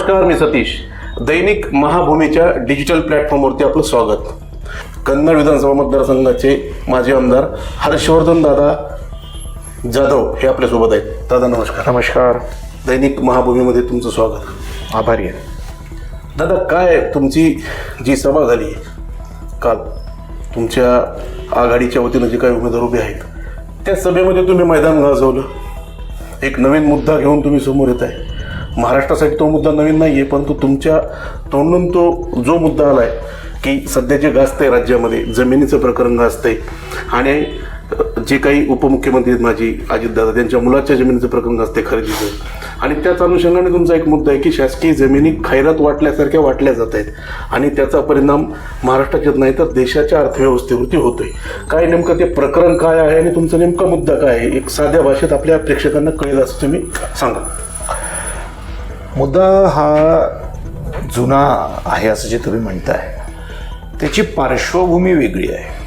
नमस्कार मी सतीश. दैनिक महाभूमीच्या डिजिटल प्लॅटफॉर्मवरती आपलं स्वागत. कन्नड विधानसभा मतदारसंघाचे माजी आमदार हर्षवर्धन दादा जाधव हे आपल्यासोबत आहेत. दादा नमस्कार. नमस्कार. दैनिक महाभूमीमध्ये तुमचं स्वागत. आभारी आहे. दादा काय तुमची जी सभा झाली काल तुमच्या आघाडीच्या वतीनं जे काही उमेदवार उभे आहेत त्या सभेमध्ये तुम्ही मैदान गाजवलं. एक नवीन मुद्दा घेऊन तुम्ही समोर येत आहे महाराष्ट्रासाठी तो मुद्दा नवीन नाही आहे परंतु तुमच्या तोंडून तो जो मुद्दा आला आहे की सध्या जे गाजतंय राज्यामध्ये जमिनीचं प्रकरण गाजतंय आणि जे काही उपमुख्यमंत्री आहेत माझी अजितदादा त्यांच्या मुलाच्या जमिनीचं प्रकरण गाजतंय खरेदीचं. आणि त्याच अनुषंगाने तुमचा एक मुद्दा आहे की शासकीय जमिनी खैरात वाटल्यासारख्या वाटल्या जात आहेत आणि त्याचा परिणाम महाराष्ट्राच्यात नाही तर देशाच्या अर्थव्यवस्थेवरती होतोय. काय नेमकं ते प्रकरण काय आहे आणि तुमचा नेमका मुद्दा काय आहे एक साध्या भाषेत आपल्या प्रेक्षकांना कळेल असं तुम्ही सांगा. मुद्दा हा जुना आहे असं जे तुम्ही म्हणताय. त्याची पार्श्वभूमी वेगळी आहे.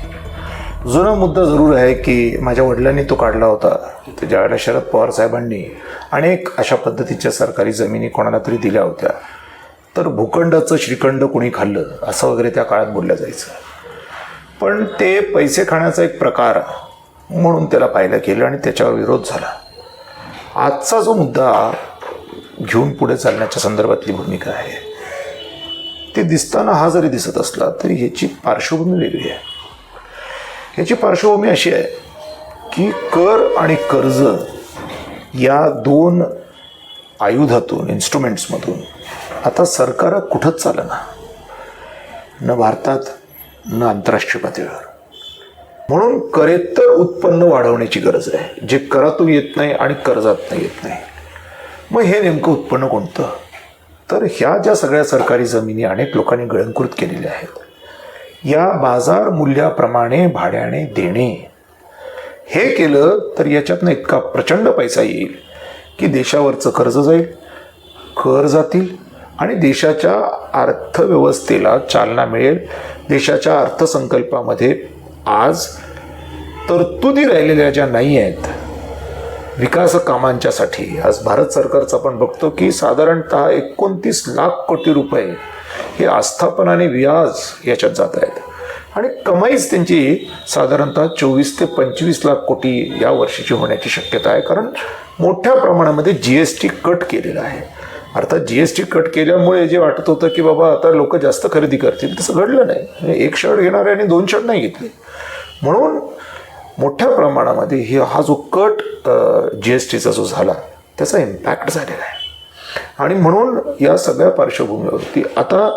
जुना मुद्दा जरूर आहे की माझ्या वडिलांनी तो काढला होता. त्याच्या ज्यावेळेला शरद पवार साहेबांनी अनेक अशा पद्धतीच्या सरकारी जमिनी कोणाला तरी दिल्या होत्या तर भूखंडाचं श्रीखंड कोणी खाल्लं असं वगैरे त्या काळात बोललं जायचं. पण ते पैसे खाण्याचा एक प्रकार म्हणून त्याला पाहिलं गेलं आणि त्याच्यावर विरोध झाला. आजचा जो मुद्दा घेऊन पुढे चालण्याच्या संदर्भातली भूमिका आहे. ते दिसताना हा जरी दिसत असला तरी ह्याची पार्श्वभूमी वेगळी आहे. ह्याची पार्श्वभूमी अशी आहे की कर आणि कर्ज या दोन आयुधातून इन्स्ट्रुमेंट्समधून आता सरकार कुठंच चालना. न भारतात न आंतरराष्ट्रीय पातळीवर. म्हणून करेत्तर उत्पन्न वाढवण्याची गरज आहे. जे करातून येत नाही आणि कर्जात येत नाही. मग हे नेमकं उत्पन्न कोणतं? तर ह्या ज्या सगळ्या सरकारी जमिनी अनेक लोकांनी गळंकृत केलेल्या आहेत. या बाजार मूल्याप्रमाणे भाड्याने देणे. हे केलं तर याच्यातनं इतका प्रचंड पैसा येईल की देशावरचं कर्ज जाईल कर जातील आणि देशाच्या अर्थव्यवस्थेला चालना मिळेल. देशाच्या अर्थसंकल्पामध्ये आज तरतुदी राहिलेल्या ज्या नाही आहेत विकास कामांच्यासाठी आज भारत सरकारचं आपण बघतो की साधारणतः एकोणतीस लाख कोटी रुपये हे आस्थापन आणि व्याज याच्यात जात आहेत. आणि कमाईच त्यांची साधारणतः चोवीस ते पंचवीस लाख कोटी या वर्षीची होण्याची शक्यता आहे. कारण मोठ्या प्रमाणामध्ये जी एस टी कट केलेला आहे. अर्थात जी एस टी कट केल्यामुळे जे वाटत होतं की बाबा आता लोक जास्त खरेदी करतील तसं घडलं नाही. एक शर्ट घेणारे आणि दोन शर्ट नाही घेतले. म्हणून मोठ्या प्रमाणामध्ये ही हा जो कट जी एस टीचा जो झाला त्याचा इम्पॅक्ट झालेला आहे. आणि म्हणून या सगळ्या पार्श्वभूमीवरती आता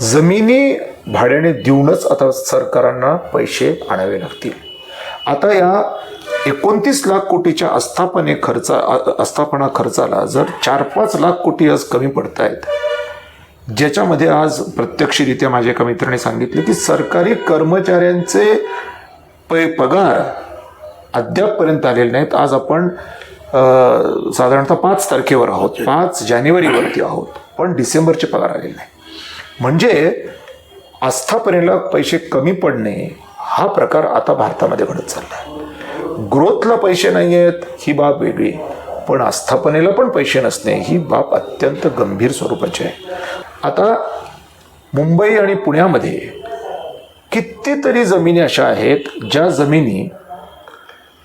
जमिनी भाड्याने देऊनच आता सरकारांना पैसे आणावे लागतील. आता या एकोणतीस लाख कोटीच्या आस्थापने खर्चा आस्थापना खर्चाला जर चार पाच लाख कोटी आज कमी पडत आहेत ज्याच्यामध्ये आज प्रत्यक्षरित्या माझ्या एका मित्राने सांगितले की सरकारी कर्मचाऱ्यांचे पै पगार अद्यापपर्यंत आलेले नाहीत. आज आपण साधारणतः पाच तारखेवर आहोत. पाच जानेवारीवरती आहोत. पण डिसेंबरचे पगार आलेले नाही. म्हणजे आस्थापनेला पैसे कमी पडणे हा प्रकार आता भारतामध्ये घडत चालला आहे ग्रोथला पैसे नाही आहेत ही बाब वेगळी. पण आस्थापनेला पण पैसे नसणे ही बाब अत्यंत गंभीर स्वरूपाची आहे. आता मुंबई आणि पुण्यामध्ये कितीतरी जमिनी अशा आहेत ज्या जमिनी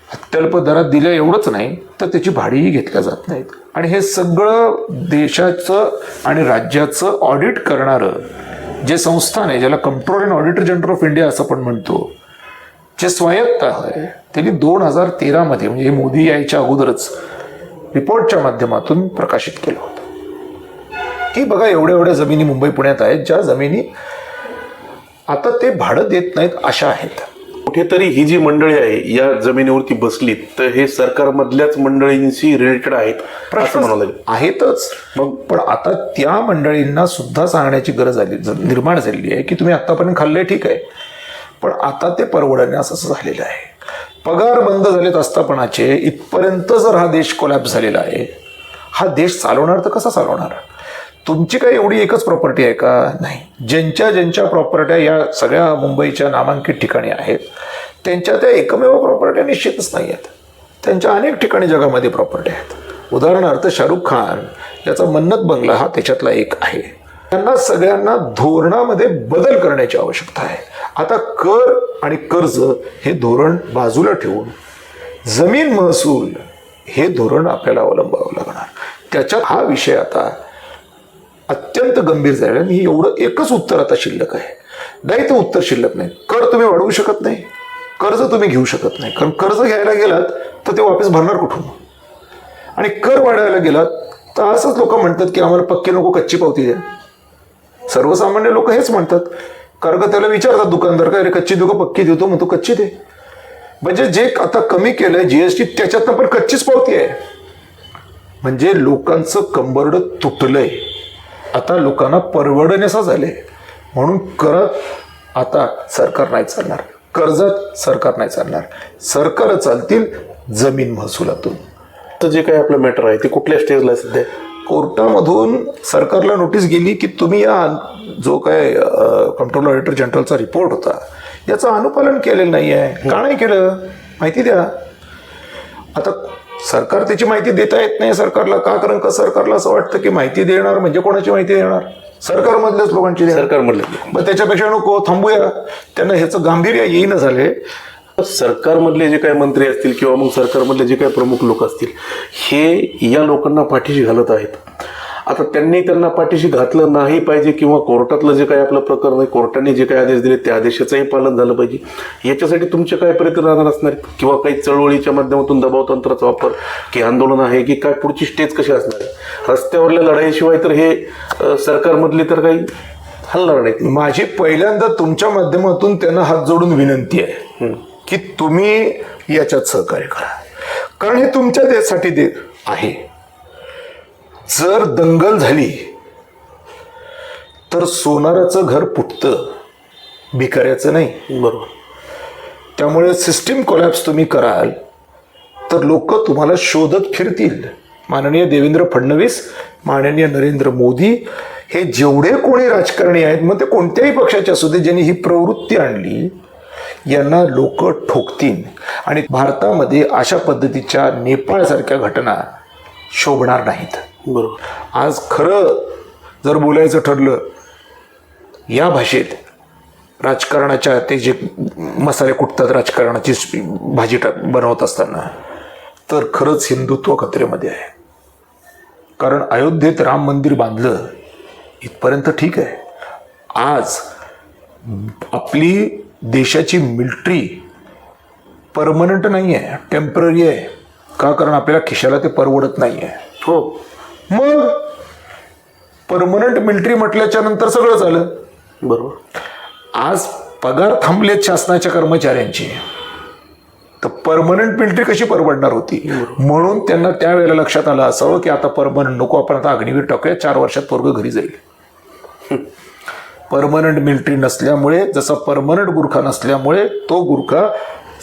अत्यल्प दरात दिल्या एवढंच नाही तर त्याची भाडीही घेतल्या जात नाहीत. आणि हे सगळं देशाचं आणि राज्याचं ऑडिट करणारं जे संस्थान आहे ज्याला control and auditor general of India असं पण म्हणतो जे स्वायत्त आहे त्यांनी दोन हजार तेरामध्ये म्हणजे हे मोदी यायच्या अगोदरच रिपोर्टच्या माध्यमातून प्रकाशित केलं होतं. की बघा एवढ्या एवढ्या जमिनी मुंबई पुण्यात आहेत ज्या जमिनी आता ते भाडं देत नाहीत अशा आहेत. कुठेतरी ही जी मंडळी आहे या जमिनीवरती बसलीत तर हे सरकारमधल्याच मंडळींशी रिलेटेड आहेत असं म्हणावं लागेल. आहेतच. मग? पण आता त्या मंडळींना सुद्धा सांगण्याची गरज आली निर्माण झालेली आहे की तुम्ही आतापर्यंत खाल्लंय ठीक आहे. पण आता ते परवडण्यास असं झालेलं आहे. पगार बंद झालेत आस्थापनाचे इथपर्यंत जर हा देश कोलॅप्स झालेला आहे हा देश चालवणार तर कसा चालवणार? तुमची काही एवढी एकच प्रॉपर्टी आहे का? नाही. ज्यांच्या ज्यांच्या प्रॉपर्ट्या या सगळ्या मुंबईच्या नामांकित ठिकाणी आहेत त्यांच्या त्या एकमेव प्रॉपर्ट्या निश्चितच नाही आहेत. त्यांच्या अनेक ठिकाणी जगामध्ये प्रॉपर्टी आहेत. उदाहरणार्थ शाहरुख खान याचा मन्नत बंगला हा त्याच्यातला एक आहे. त्यांना सगळ्यांना धोरणामध्ये बदल करण्याची आवश्यकता आहे. आता कर आणि कर्ज हे धोरण बाजूला ठेवून जमीन महसूल हे धोरण आपल्याला अवलंबावं लागणार. त्याच्यात हा विषय आता अत्यंत गंभीर झाले आहे. आणि एवढं एकच उत्तर आता शिल्लक आहे. नाही तर उत्तर शिल्लक नाही. कर तुम्ही वाढवू शकत नाही. कर्ज तुम्ही घेऊ शकत नाही. कारण कर्ज घ्यायला गेलात तर ते वापस भरणार कुठून? आणि कर वाढवायला गेलात तर असंच लोक म्हणतात की आम्हाला पक्की नको कच्ची पावती द्या. सर्वसामान्य लोक हेच म्हणतात. कारण का त्याला विचारतात दुकानदार काय अरे कच्ची देऊ पक्की देतो? म्हणतो कच्ची दे. म्हणजे जे आता कमी केलंय जीएसटी त्याच्यातनं पण कच्चीच पावती आहे. म्हणजे लोकांचं कंबरड तुटलंय. आता लोकांना परवडण्याचा झाले म्हणून करत आता सरकार नाही चालणार. कर्जात सरकार नाही चालणार. सरकार चालतील जमीन महसुलातून. तर जे काही आपलं मॅटर आहे ते कुठल्या स्टेजला सध्या? कोर्टामधून सरकारला नोटीस गेली की तुम्ही या जो काय कंट्रोल ऑडिटर जनरलचा रिपोर्ट होता याचं अनुपालन केलेलं नाही आहे का नाही केलं? माहिती द्या. आता सरकार त्याची माहिती देता येत नाही सरकारला का? कारण का सरकारला असं वाटतं की माहिती देणार म्हणजे कोणाची माहिती देणार? सरकारमधल्याच लोकांची देणार. सरकार म्हणलं मग त्याच्यापेक्षा नको थांबूया. त्यांना ह्याचं गांभीर्य येईन झाले सरकारमधले जे काही मंत्री असतील किंवा मग सरकारमधले जे काही प्रमुख लोक असतील हे या लोकांना पाठीशी घालत आहेत. आता त्यांनी त्यांना पाठीशी घातलं नाही पाहिजे किंवा कोर्टातलं जे काही आपलं प्रकरण आहे कोर्टाने जे काही आदेश दिले त्या आदेशाचंही पालन झालं पाहिजे. याच्यासाठी तुमचे काय प्रयत्न राहणार असणार? किंवा काही चळवळीच्या माध्यमातून दबाव तंत्राचा वापर की आंदोलन आहे की काय पुढची स्टेज कशी असणार आहे? रस्त्यावरल्या लढाईशिवाय तर हे सरकारमधले तर काही हलणार नाहीत. माझी पहिल्यांदा तुमच्या माध्यमातून त्यांना हात जोडून विनंती आहे की तुम्ही याच्यात सहकार्य करा. कारण हे तुमच्या देशासाठी दे आहे. जर दंगल झाली तर सोनाराचं घर फुटतं भिकाऱ्याचं नाही. बरोबर. त्यामुळे सिस्टीम कोलॅप्स तुम्ही कराल तर लोक तुम्हाला शोधत फिरतील. माननीय देवेंद्र फडणवीस माननीय नरेंद्र मोदी हे जेवढे कोणी राजकारणी आहेत मग ते कोणत्याही पक्षाचे असू दे ज्यांनी ही प्रवृत्ती आणली यांना लोक ठोकतील. आणि भारतामध्ये अशा पद्धतीच्या नेपाळसारख्या घटना शोभणार नाहीत. बरोबर. आज खरं जर बोलायचं ठरलं या भाषेत राजकारणाच्या ते जे मसाले कुटतात राजकारणाची भाजी बनवत असताना तर खरंच हिंदुत्व खतरेमध्ये आहे. कारण अयोध्येत राम मंदिर बांधलं इथपर्यंत ठीक आहे. आज आपली देशाची मिलिटरी परमनंट नाही आहे टेंपररी आहे. का? कारण आपल्याला खिशाला ते परवडत नाही आहे हो. मग परमनंट मिलिटरी म्हटल्याच्या नंतर सगळं झालं. बरोबर. आज पगार थांबलेत शासनाच्या कर्मचाऱ्यांचे. तर परमनंट मिलिटरी कशी परवडणार होती? म्हणून त्यांना त्यावेळेला लक्षात आलं असावं की आता परमनंट नको आपण आता अग्निवीर टाकूया चार वर्षात पोरग घरी जाईल. परमनंट मिलिटरी नसल्यामुळे जसा परमनंट गुरखा नसल्यामुळे तो गुरखा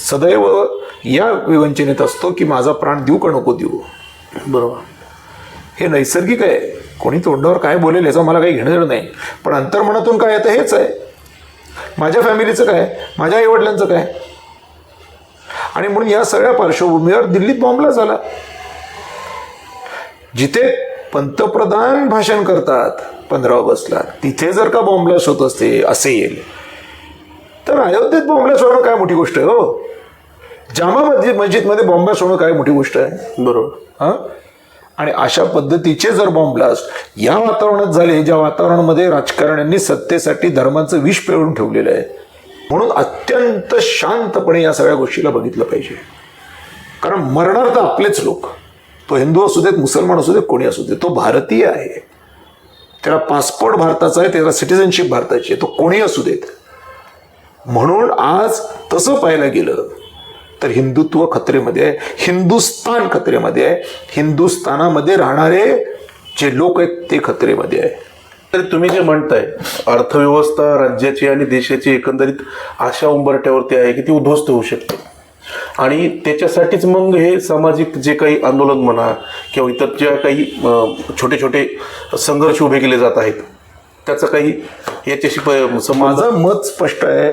सदैव या विवंचनेत असतो की माझा प्राण देऊ का नको देऊ? बरोबर. हे नैसर्गिक आहे. कोणी तोंडावर काय बोलेल याचं मला काही घेणं देणं नाही. पण अंतर्मनातून काय येतं हेच आहे. माझ्या फॅमिलीचं काय? माझ्या आईवडिलांचं काय? आणि म्हणून या सगळ्या पार्श्वभूमीवर दिल्लीत बॉम्बला झाला. जिथे पंतप्रधान भाषण करतात पंधरा ऑगस्टला तिथे जर का बॉम्बलास्ट होत असते असेल. तर अयोध्येत बॉम्बलास्ट होणं काय मोठी गोष्ट आहे हो? जामा मस्जिद मस्जिदमध्ये बॉम्बलास्ट होणं काय मोठी गोष्ट आहे? बरोबर. हं? आणि अशा पद्धतीचे जर बॉम्ब ब्लास्ट या वातावरणात झाले ज्या वातावरणामध्ये राजकारण्यांनी सत्तेसाठी धर्माचं विष पेळून ठेवलेलं आहे म्हणून अत्यंत शांतपणे या सगळ्या गोष्टीला बघितलं पाहिजे. कारण मरणार तर आपलेच लोक तो हिंदू असू देत मुसलमान असू देत कोणी असू देत तो भारतीय आहे. त्याला पासपोर्ट भारताचा आहे त्याला सिटिझनशिप भारताची आहे तो कोणी असू देत. म्हणून आज तसं पाहायला गेलं तर हिंदुत्व खतरेमध्ये आहे हिंदुस्थान खतरेमध्ये आहे. हिंदुस्थानामध्ये राहणारे जे लोक आहेत ते खतरेमध्ये आहे. तर तुम्ही जे म्हणताय अर्थव्यवस्था राज्याची आणि देशाची एकंदरीत अशा उंबरट्यावरती आहे की ती उद्ध्वस्त होऊ शकते. आणि त्याच्यासाठीच मग हे सामाजिक जे काही आंदोलन म्हणा किंवा इतर ज्या काही छोटे छोटे संघर्ष उभे केले जात आहेत त्याचं काही याच्याशी माझं मत स्पष्ट आहे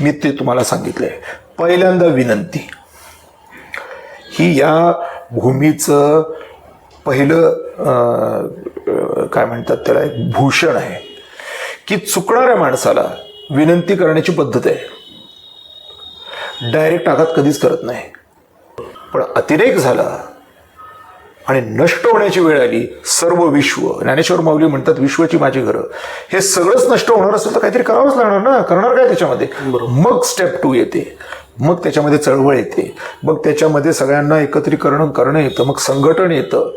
मी ते तुम्हाला सांगितलंय. पहिल्यांदा विनंती. ही या भूमीचं पहिलं काय म्हणतात त्याला एक भूषण आहे. की चुकणाऱ्या माणसाला विनंती करण्याची पद्धत आहे. डायरेक्ट आघात कधीच करत नाही. पण अतिरेक झाला आणि नष्ट होण्याची वेळ आली सर्व विश्व ज्ञानेश्वर माऊली म्हणतात विश्वाची माझी घरं. हे सगळंच नष्ट होणार असेल तर काहीतरी करावंच लागणार ना? करणार काय त्याच्यामध्ये? मग स्टेप टू येते. मग त्याच्यामध्ये चळवळ येते. मग त्याच्यामध्ये सगळ्यांना एकत्रीकरण करणं येतं. मग संघटन येतं.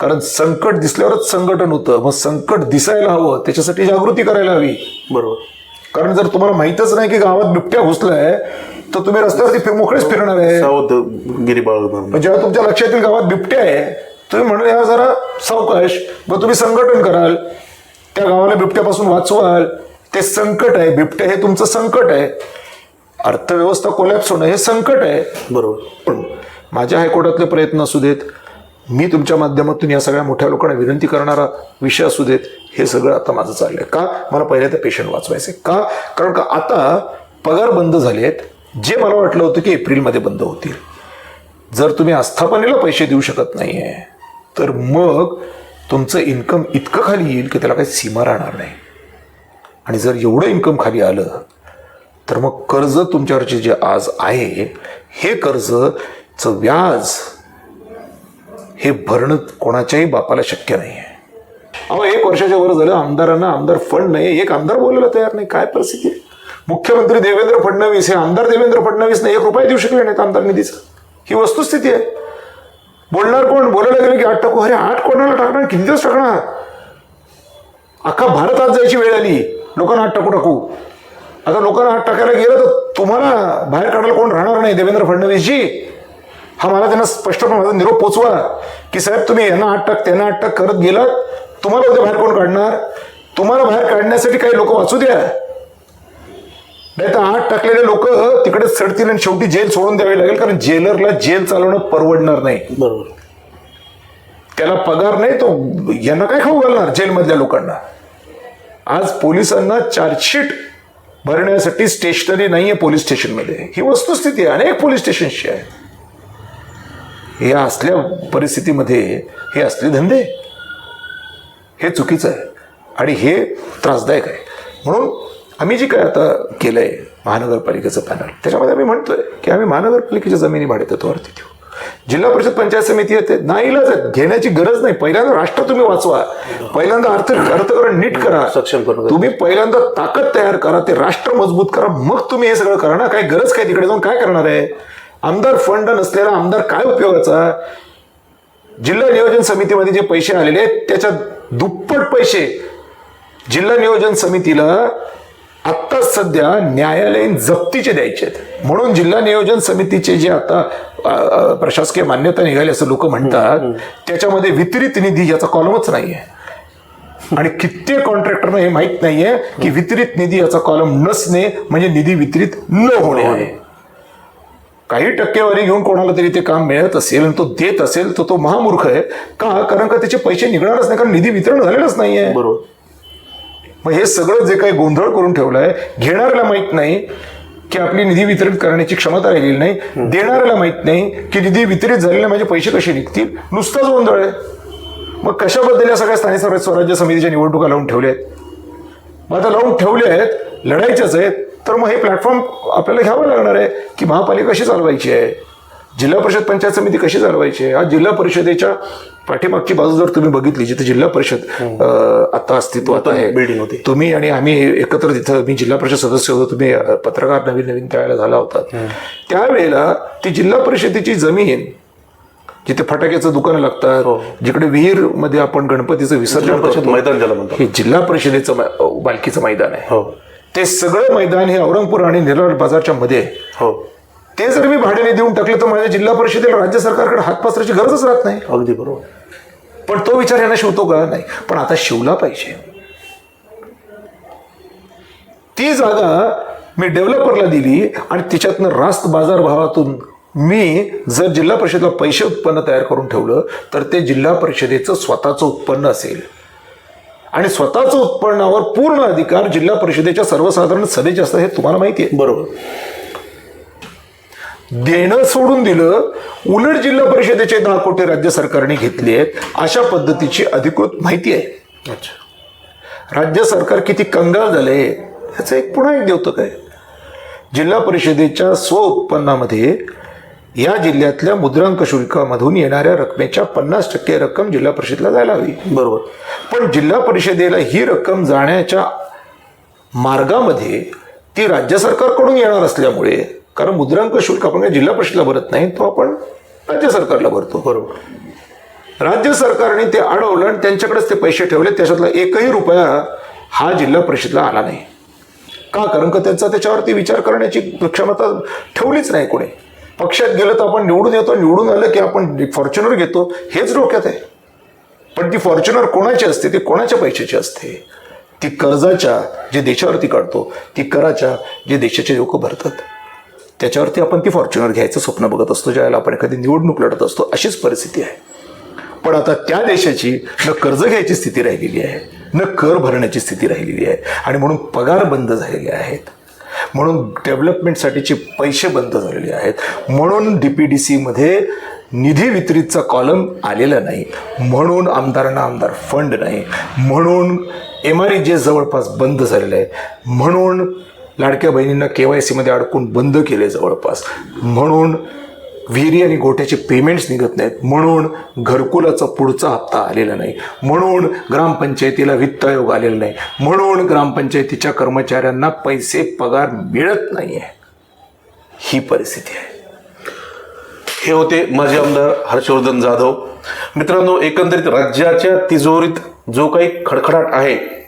कारण संकट दिसल्यावरच संघटन होतं. मग संकट दिसायला हवं. त्याच्यासाठी जागृती करायला हवी. बरोबर. कारण जर तुम्हाला माहीतच नाही की गावात बिबट्या घुसलाय तर तुम्ही रस्त्यावरती मोकळेच फिरणार आहे. सावध गिरी बाळगणार जेव्हा तुमच्या लक्षात येईल गावात बिबट्या आहे तुम्ही म्हणून या जरा सावकाश मग तुम्ही संघटन कराल त्या गावाला बिबट्यापासून वाचवाल. ते संकट आहे बिबट्या हे तुमचं संकट आहे. अर्थव्यवस्था कोलॅप्स होणं हे संकट आहे. बरोबर. पण माझ्या हायकोर्टातले प्रयत्न असू देत मी तुमच्या माध्यमातून या सगळ्या मोठ्या लोकांना विनंती करणारा विषय असू देत हे सगळं आता माझं चाललंय. का? मला पहिले तर पेशंट वाचवायचे का? कारण का आता पगार बंद झाले आहेत जे मला वाटलं होतं की एप्रिलमध्ये बंद होतील. जर तुम्ही आस्थापनेला पैसे देऊ शकत नाही आहे तर मग तुमचं इन्कम इतकं खाली येईल की त्याला काही सीमा राहणार नाही. आणि जर एवढं इन्कम खाली आलं तर मग कर्ज तुमच्यावरचे जे आज आहे हे कर्जचं व्याज हे भरणं कोणाच्याही बापाला शक्य नाही आहे अहो एक वर्षाच्या वर झालं आमदारांना आमदार फंड नाही एक आमदार बोलायला तयार नाही. काय परिस्थिती? आहे मुख्यमंत्री देवेंद्र फडणवीस हे आमदार देवेंद्र फडणवीस एक रुपया देऊ शकले नाहीत आमदार निधीचा. ही वस्तुस्थिती आहे. बोलणार कोण? बोलायला गेलं की आठ टाकू अरे आठ कोणाला टाकणार? किती दिवस टाकणार? अख्खा भारत आज जायची वेळ आली. लोकांना हात टाकू टाकू. आता लोकांना हात टाकायला गेलं तर तुम्हाला बाहेर काढायला कोण राहणार नाही देवेंद्र फडणवीसजी? हा मला त्यांना स्पष्टपणे माझा निरोप पोचवा. की साहेब तुम्ही यांना हात टाक त्यांना हात टाक करत गेलात. तुम्हाला उद्या बाहेर कोण काढणार? तुम्हाला बाहेर काढण्यासाठी काही लोक वाचू द्या. नाही तर आठ टाकलेले लोक तिकडेच सडतील आणि शेवटी जेल सोडून द्यावी लागेल कारण जेलरला जेल चालवणं परवडणार नाही. बरोबर. त्याला पगार नाही तो यांना काय खाऊ घालणार जेलमधल्या लोकांना? आज पोलिसांना चार्जशीट भरण्यासाठी स्टेशनरी नाहीये पोलीस स्टेशनमध्ये. ही वस्तुस्थिती आहे अनेक पोलीस स्टेशनची आहे. या असल्या परिस्थितीमध्ये हे असले धंदे. हे चुकीचं आहे. आणि हे त्रासदायक आहे. म्हणून आम्ही जे काय आता केलंय महानगरपालिकेचं पॅनल त्याच्यामध्ये आम्ही म्हणतोय की आम्ही महानगरपालिकेच्या जमिनी भाडेतत्वावरती देऊ जिल्हा परिषद पंचायत समिती येते आहे घेण्याची गरज नाही. पहिल्यांदा राष्ट्र तुम्ही वाचवा. पहिल्यांदा अर्थ अर्थकरण नीट करा. सक्षम करणं तुम्ही पहिल्यांदा ताकद तयार करा ते राष्ट्र मजबूत करा. मग तुम्ही हे सगळं करा ना काय गरज काय तिकडे जाऊन काय करणार आहे? आमदार फंड नसलेला आमदार काय उपयोगाचा? जिल्हा नियोजन समितीमध्ये जे पैसे आलेले आहेत त्याच्यात दुप्पट पैसे जिल्हा नियोजन समितीला आत्ता सध्या न्यायालयीन जप्तीचे द्यायचे आहेत. म्हणून जिल्हा नियोजन समितीचे जे आता प्रशासकीय मान्यता निघाली असं लोक म्हणतात त्याच्यामध्ये वितरित निधी याचा कॉलमच नाहीये. आणि कित्येक कॉन्ट्रॅक्टरना हे माहीत नाहीये की वितरित निधी याचा कॉलम नसणे म्हणजे निधी वितरित न होणे. आहे काही टक्केवारी घेऊन कोणाला तरी ते काम मिळत असेल आणि तो देत असेल तर तो महामूर्ख आहे. का? कारण का त्याचे पैसे निघणारच नाही कारण निधी वितरण झालेलंच नाहीये. बरोबर. मग हे सगळं जे काही गोंधळ करून ठेवलंय घेणाऱ्याला माहीत नाही की आपली निधी वितरित करण्याची क्षमता राहिलेली नाही देणाऱ्याला माहीत नाही की निधी वितरित झालेला म्हणजे पैसे कसे निघतील? नुसताच गोंधळ आहे. मग कशाबद्दल या सगळ्या स्थानिक स्वराज्य स्वराज्य समितीच्या निवडणुका लावून ठेवल्या आहेत मग आता लावून ठेवले आहेत लढायच्याच आहेत तर मग हे प्लॅटफॉर्म आपल्याला घ्यावं लागणार आहे की महापालिका कशी चालवायची आहे? जिल्हा परिषद पंचायत समिती कशी चालवायची आहे? आज जिल्हा परिषदेच्या पाठीमागची बाजू जर तुम्ही बघितली जिथे जिल्हा परिषद अं, आता अस्तित्वात आहे building होती. तुम्ही आणि आम्ही एकत्र तिथं मी जिल्हा परिषद सदस्य होतो तुम्ही पत्रकार नवीन नवीन त्यावेळेला झाला होता. त्यावेळेला ती जिल्हा परिषदेची जमीन जिथे फटाक्याचं दुकानं लागतात जिकडे विहीरमध्ये आपण गणपतीचं विसर्जन मैदान ज्याला म्हणतात. हे जिल्हा परिषदेचं बालकीचं मैदान आहे. हो. ते सगळं मैदान हे औरंगपूर आणि नेरळ बाजारच्या मध्ये आहे. हो. ते जर मी भाड्याने देऊन टाकलं तर माझ्या जिल्हा परिषदेला राज्य सरकारकडे हात पसरायची गरजच राहत नाही. अगदी बरोबर. पण तो विचार यांना शिवतो का? नाही. पण आता शिवला पाहिजे. ती जागा मी डेव्हलपरला दिली आणि तिच्यातनं रास्त बाजार भावातून मी जर जिल्हा परिषदेला पैसे उत्पन्न तयार करून ठेवलं तर ते जिल्हा परिषदेचं स्वतःचं उत्पन्न असेल. आणि स्वतःचं उत्पन्नावर पूर्ण अधिकार जिल्हा परिषदेच्या सर्वसाधारण सभेचे असतात हे तुम्हाला माहिती आहे. बरोबर. देणं सोडून दिलं उलट जिल्हा परिषदेचे दहा कोटी राज्य सरकारने घेतले आहेत अशा पद्धतीची अधिकृत माहिती आहे. अच्छा. राज्य सरकार किती कंगाल झाले याचं एक पुन्हा एक द्योतक आहे. जिल्हा परिषदेच्या स्व उत्पन्नामध्ये या जिल्ह्यातल्या मुद्रांक शुल्कामधून येणाऱ्या रकमेच्या पन्नास टक्के रक्कम जिल्हा परिषदेला जायला हवी. बरोबर. पण जिल्हा परिषदेला ही रक्कम जाण्याच्या मार्गामध्ये ती राज्य सरकारकडून येणार असल्यामुळे कारण मुद्रांक शुल्क आपण काही जिल्हा परिषदेला भरत नाही तो आपण राज्य सरकारला भरतो. बरोबर. राज्य सरकारने ते अडवलं आणि त्यांच्याकडेच ते पैसे ठेवले त्याच्यातला एकही रुपया हा जिल्हा परिषदला आला नाही. का? कारण का त्यांचा त्याच्यावरती विचार करण्याची क्षमता ठेवलीच नाही कोणी. पक्षात गेलं तर आपण निवडून येतो निवडून आलं की आपण फॉर्च्युनर घेतो हेच डोक्यात आहे. पण ती फॉर्च्युनर कोणाची असते? ती कोणाच्या पैशाची असते? ती कर्जाच्या जे देशावरती काढतो ती कराच्या जे देशाचे लोक भरतात. त्याच्यावरती आपण ती फॉर्च्युनर घ्यायचं स्वप्न बघत असतो ज्यावेळेला आपण एखादी निवडणूक लढत असतो अशीच परिस्थिती आहे. पण आता त्या देशाची न कर्ज घ्यायची स्थिती राहिलेली आहे न कर भरण्याची स्थिती राहिलेली आहे आणि म्हणून पगार बंद झालेले आहेत. म्हणून डेव्हलपमेंटसाठीचे पैसे बंद झालेले आहेत. म्हणून डी पी डी सीमध्ये निधी वितरितचा कॉलम आलेला नाही. म्हणून आमदारांना आमदार फंड नाही. म्हणून एम आर जे जवळपास बंद झालेलं आहे. म्हणून लाडक्या बहिणींना के वाय सीमध्ये अडकून बंद केले जवळपास. म्हणून विहिरी आणि गोठ्याचे पेमेंट्स निघत नाहीत. म्हणून घरकुलाचा पुढचा हप्ता आलेला नाही. म्हणून ग्रामपंचायतीला वित्त आयोग आलेला नाही. म्हणून ग्रामपंचायतीच्या कर्मचाऱ्यांना पैसे पगार मिळत नाही आहे ही परिस्थिती आहे. हे होते माजी आमदार हर्षवर्धन जाधव. मित्रांनो एकंदरीत राज्याच्या तिजोरीत जो काही खडखडाट आहे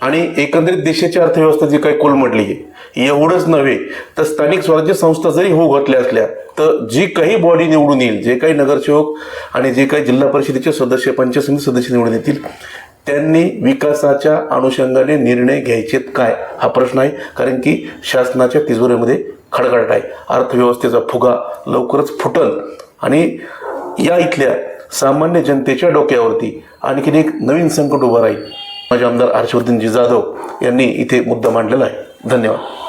आणि एकंदरीत देशाची अर्थव्यवस्था जी काही कोलमडली आहे एवढंच नव्हे तर स्थानिक स्वराज्य संस्था जरी होऊ घातल्या असल्या तर जी काही बॉडी निवडून येईल जे काही नगरसेवक आणि जे काही जिल्हा परिषदेचे सदस्य पंचायत समिती सदस्य निवडून येतील त्यांनी विकासाच्या अनुषंगाने निर्णय घ्यायचेत काय? हा प्रश्न आहे कारण की शासनाच्या तिजोरीमध्ये खडखडाट आहे. अर्थव्यवस्थेचा फुगा लवकरच फुटल आणि या इथल्या सामान्य जनतेच्या डोक्यावरती आणखीन एक नवीन संकट उभं राहील. माझे आमदार हर्षवर्धनजी जाधव यांनी इथे मुद्दा मांडलेला आहे. धन्यवाद.